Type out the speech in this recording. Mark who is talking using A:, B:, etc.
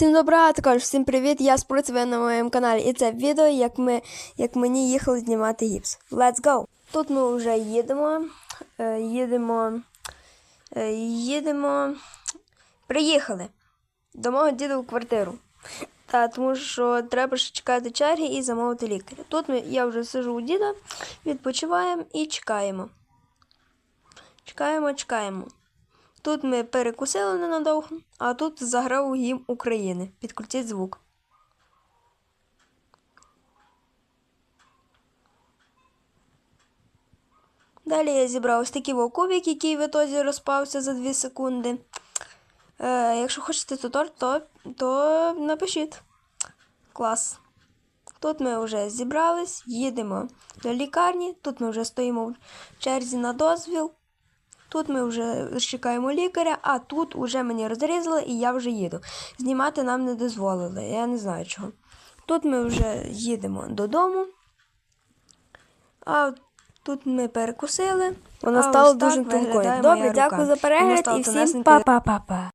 A: Всім добра, також всім привіт! Я Спруц, на моєму каналі. І це відео, як ми, як мені їхали знімати гіпс. Let's go! Тут ми вже їдемо. Е, їдемо. Е, їдемо. Приїхали до мого діда у квартиру. Та, тому що треба ще чекати черги і замовити лікаря. Тут ми, я вже сижу у діда, відпочиваємо і чекаємо. Чекаємо, чекаємо. Тут ми перекусили ненадовго, а тут заграв гімн України. Підкрутіть звук. Далі я зібрав ось такий вовкубік, який в ітозі розпався за 2 секунди. Е, якщо хочете туторіал, то, то напишіть. Клас. Тут ми вже зібрались, їдемо до лікарні. Тут ми вже стоїмо в черзі на дозвіл. Тут ми вже чекаємо лікаря, а тут вже мені розрізали і я вже їду. Знімати нам не дозволили, я не знаю чого. Тут ми вже їдемо додому. А тут ми перекусили.
B: Вона стала дуже тонкою. Добре, дякую за перегляд і всім па-па-па-па.